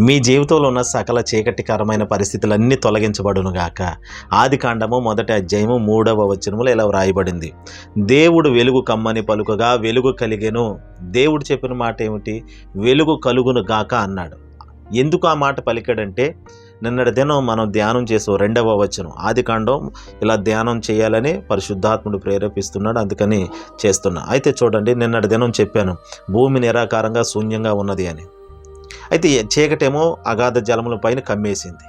మీ జీవితంలో ఉన్న సకల చీకటికరమైన పరిస్థితులన్నీ తొలగించబడును గాక ఆది కాండము మొదటి అధ్యాయము మూడవ వచనములో ఇలా వ్రాయబడింది. దేవుడు వెలుగు కమ్మని పలుకగా వెలుగు కలిగెను. దేవుడు చెప్పిన మాట ఏమిటి? వెలుగు కలుగును గాక అన్నాడు. ఎందుకు ఆ మాట పలికాడంటే నిన్నటి దినం మనం ధ్యానం చేసాం రెండవ వచనం ఆది కాండం ఇలా ధ్యానం చేయాలని పరిశుద్ధాత్ముడు ప్రేరేపిస్తున్నాడు అందుకని చేస్తున్నా. అయితే చూడండి నిన్నటి దినం చెప్పాను భూమి నిరాకారంగా శూన్యంగా ఉన్నది అని. అయితే చీకటేమో అగాధ జలముల పైన కమ్మేసింది.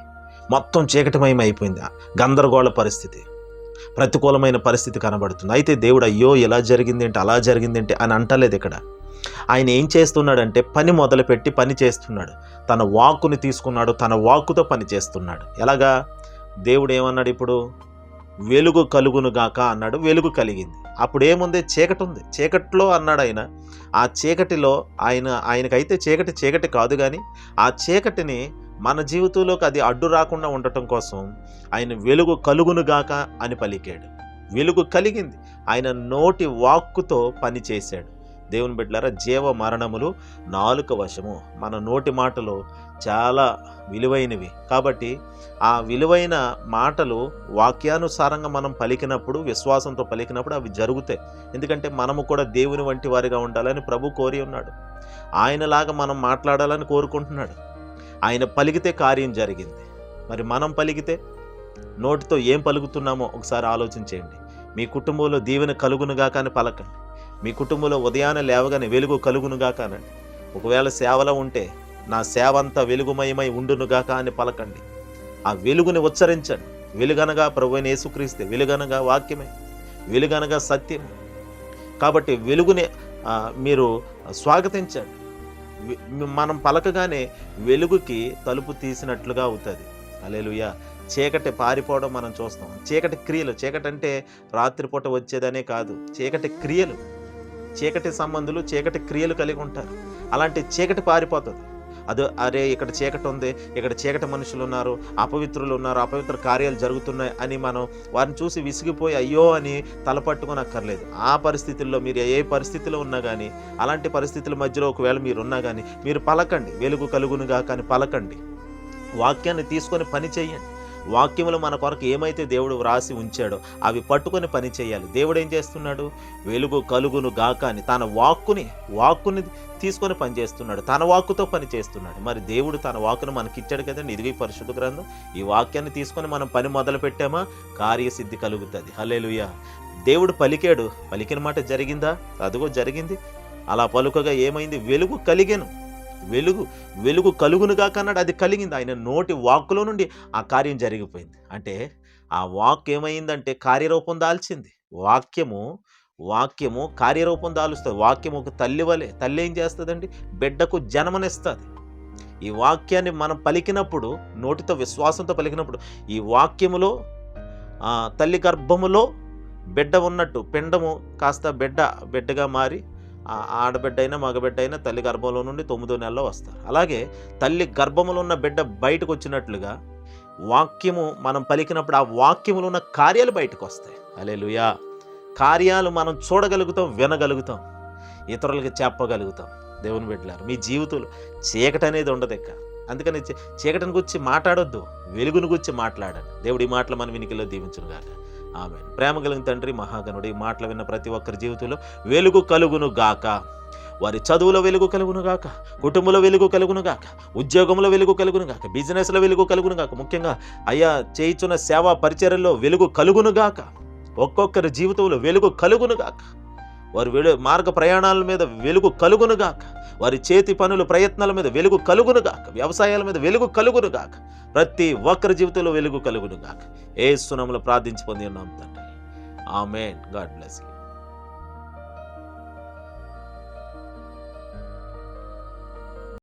మొత్తం చీకటిమయం అయిపోయింది. గందరగోళ పరిస్థితి. ప్రతికూలమైన పరిస్థితి కనబడుతుంది. అయితే దేవుడు అయ్యో ఇలా జరిగిందేంటి అలా జరిగింది ఏంటి అని అంటలేదు ఇక్కడ. ఆయన ఏం చేస్తున్నాడంటే పని మొదలుపెట్టి పని చేస్తున్నాడు. తన వాక్కుని తీసుకున్నాడు తన వాక్కుతో పని చేస్తున్నాడు. ఎలాగా? దేవుడు ఏమన్నాడు ఇప్పుడు? వెలుగు కలుగును గాక అన్నాడు. వెలుగు కలిగింది. అప్పుడు ఏముంది చీకటి ఉంది చీకట్లో అన్నాడు ఆయన ఆ చీకటిలో ఆయన ఆయనకైతే చీకటి చీకటి కాదు కానీ ఆ చీకటిని మన జీవితంలోకి అది అడ్డు రాకుండా ఉండటం కోసం ఆయన వెలుగు కలుగును గాక అని పలికాడు. వెలుగు కలిగింది. ఆయన నోటి వాక్కుతో పని చేశాడు దేవుని బిడ్డలారా జీవ మరణములు నాలుక వశము. మన నోటి మాటలు చాలా విలువైనవి. కాబట్టి ఆ విలువైన మాటలు వాక్యానుసారంగా మనం పలికినప్పుడు విశ్వాసంతో పలికినప్పుడు అవి జరుగుతాయి. ఎందుకంటే మనము కూడా దేవుని వంటి వారిగా ఉండాలని ప్రభు కోరి ఉన్నాడు. ఆయనలాగా మనం మాట్లాడాలని కోరుకుంటున్నాడు. ఆయన పలికితే కార్యం జరిగింది. మరి మనం పలికితే నోటితో ఏం పలుకుతున్నామో ఒకసారి ఆలోచించేయండి. మీ కుటుంబంలో దీవెన కలుగునుగా కానీ పలకండి. మీ కుటుంబంలో ఉదయాన్నే లేవగానే వెలుగు కలుగునుగా కానండి ఒకవేళ సేవలో ఉంటే నా సేవ అంతా వెలుగుమయమై ఉండునుగాక అని పలకండి. ఆ వెలుగుని ఉచ్చరించండి. వెలుగనగా ప్రభు యేసుక్రీస్తే వెలుగనగా వాక్యమే వెలుగనగా సత్యం కాబట్టి వెలుగుని మీరు స్వాగతించండి. మనం పలకగానే వెలుగుకి తలుపు తీసినట్లుగా అవుతుంది. అలేలుయ చీకటి పారిపోవడం మనం చూస్తాం. చీకటి క్రియలు చీకటి అంటే రాత్రిపూట వచ్చేదనే కాదు. చీకటి క్రియలు. చీకటి సంబంధులు చీకటి క్రియలు కలిగి ఉంటారు. అలాంటి చీకటి పారిపోతుంది. అది అరే ఇక్కడ చీకటి ఉంది ఇక్కడ చీకటి మనుషులు ఉన్నారు అపవిత్రులు ఉన్నారు అపవిత్ర కార్యాలు జరుగుతున్నాయి అని మనం వారిని చూసి విసిగిపోయి అయ్యో అని తలపట్టుకొని అక్కర్లేదు ఆ పరిస్థితుల్లో మీరు ఏ పరిస్థితిలో ఉన్నా కానీ అలాంటి పరిస్థితుల మధ్యలో ఒకవేళ మీరు ఉన్నా కానీ మీరు పలకండి. వెలుగు కలుగునుగా కానీ పలకండి. వాక్యాన్ని తీసుకొని పని చేయండి. వాక్యములు మన కొరకు ఏమైతే దేవుడు వ్రాసి ఉంచాడో అవి పట్టుకొని పని చేయాలి. దేవుడు ఏం చేస్తున్నాడు? వెలుగు కలుగును గాక అని తన వాక్కుని వాక్కుని తీసుకొని పని చేస్తున్నాడు. తన వాక్కుతో పని చేస్తున్నాడు. మరి దేవుడు తన వాక్కును మనకి ఇచ్చాడు కదండి. ఇదిగో పరిశుద్ధ గ్రంథం. ఈ వాక్యాన్ని తీసుకొని మనం పని మొదలు పెట్టామా? కార్యసిద్ధి కలుగుతుంది. హలేలుయ దేవుడు పలికాడు. పలికిన మాట జరిగిందా? అదిగో జరిగింది. అలా పలుకగా ఏమైంది? వెలుగు కలిగాను. వెలుగు వెలుగు కలుగునుగా కన్నాడు. అది కలిగింది. ఆయన నోటి వాక్కులో నుండి ఆ కార్యం జరిగిపోయింది. అంటే ఆ వాక్ ఏమైందంటే కార్యరూపం దాల్చింది. వాక్యము వాక్యము కార్యరూపం దాలుస్తుంది. వాక్యము ఒక తల్లి వలె తల్లి ఏం చేస్తుందండి? బిడ్డకు జన్మనిస్తుంది. ఈ వాక్యాన్ని మనం పలికినప్పుడు నోటితో విశ్వాసంతో పలికినప్పుడు ఈ వాక్యములో తల్లి గర్భములో బిడ్డ ఉన్నట్టు పిండము కాస్త బిడ్డ బిడ్డగా మారి ఆడబిడ్డ అయినా మగబిడ్డ అయినా తల్లి గర్భంలో నుండి తొమ్మిదో నెలలో వస్తారు. అలాగే తల్లి గర్భములో ఉన్న బిడ్డ బయటకు వచ్చినట్లుగా వాక్యము మనం పలికినప్పుడు ఆ వాక్యములో ఉన్న కార్యాలు బయటకు వస్తాయి అలే కార్యాలు మనం చూడగలుగుతాం వినగలుగుతాం ఇతరులకి చెప్పగలుగుతాం. దేవుని బిడ్డలారు మీ జీవితంలో చీకటి అనేది ఉండదు ఇక. అందుకని చీకటిని గురించి మాట్లాడొద్దు వెలుగుని గురించి మాట్లాడండి. దేవుడి మాటలు మన వినికిలో దీవించును గాక ఆమె ప్రేమ కలిగిన తండ్రి మహాగణుడి మాటలు విన్న ప్రతి ఒక్కరి జీవితంలో వెలుగు కలుగును గాక. వారి చదువులో వెలుగు కలుగును గాక కుటుంబంలో వెలుగు కలుగును గాక ఉద్యోగంలో వెలుగు కలుగును గాక బిజినెస్లో వెలుగు కలుగును గాక. ముఖ్యంగా అయ్యా చేయించున్న సేవా పరిచర్యల్లో వెలుగు కలుగును గాక. ఒక్కొక్కరి జీవితంలో వెలుగు కలుగును గాక. వారి వెలు మార్గ ప్రయాణాల మీద వెలుగు కలుగునుగాక. వారి చేతి పనులు ప్రయత్నాల మీద వెలుగు కలుగునుగాక. వ్యవసాయాల మీద వెలుగు కలుగునుగాక. ప్రతి ఒక్కరి జీవితంలో వెలుగు కలుగునుగాక. ఏ సునములు ప్రార్థించి పొంది ఉన్నాం తండ్రి. ఆమెన్. God bless you.